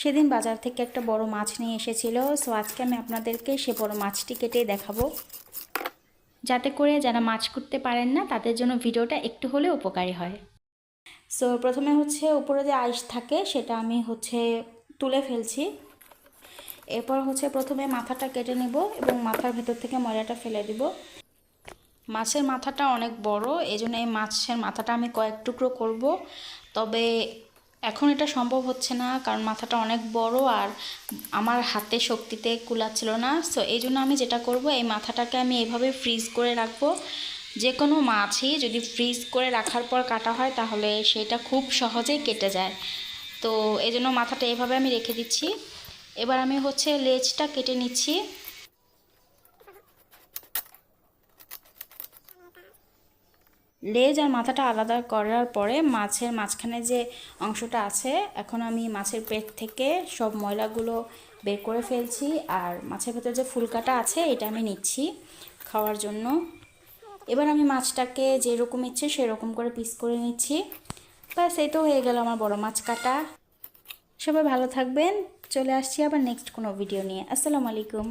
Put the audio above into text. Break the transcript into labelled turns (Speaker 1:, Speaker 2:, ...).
Speaker 1: সেদিন বাজার থেকে একটা বড় মাছ নিয়ে এসেছিল। সো আজকে আমি আপনাদেরকে সে বড় মাছটি কেটে দেখাবো। যাতে করে যারা মাছ করতে পারেন না, তাদের জন্য ভিডিওটা একটু হলেও উপকারী হয়। সো প্রথমে হচ্ছে উপরে যে আইস থাকে, সেটা আমি হচ্ছে তুলে ফেলছি। এরপর হচ্ছে প্রথমে মাথাটা কেটে নেব এবং মাথার ভেতর থেকে ময়লাটা ফেলে দিব। মাছের মাথাটা অনেক বড় এই জন্য এই মাছের মাথাটা আমি কয়েক টুকরো করব। তবে এখন এটা সম্ভব হচ্ছে না, কারণ মাথাটা অনেক বড় আর আমার হাতে শক্তিতে কুলাচ্ছিল না। সো এই জন্য আমি যেটা করব, এই মাথাটাকে আমি এভাবে ফ্রিজ করে রাখব। যে কোনো মাছই যদি ফ্রিজ করে রাখার পর কাটা হয়, তাহলে সেটা খুব সহজেই কেটে যায়। তো, এই জন্য মাথাটা এভাবে আমি রেখে দিচ্ছি। এবার আমি হচ্ছে লেজটা কেটে নিচ্ছি। লেজ আর মাথাটা আলাদা করার পরে মাছের মাঝখানে যে অংশটা আছে, এখন আমি মাছের পেট থেকে সব ময়লাগুলো বের করে ফেলছি আর মাছের ভেতরে যে ফুলকাটা আছে, এটা আমি নিচ্ছি খাওয়ার জন্য। এবার আমি মাছটাকে যেরকম ইচ্ছে সেরকম করে পিস করে নিচ্ছি। ব্যাস, এই তো হয়ে গেল আমার বড় মাছ কাটা। সবাই ভালো থাকবেন। চলে আসছি আবার নেক্সট কোনো ভিডিও নিয়ে। আসসালামু আলাইকুম।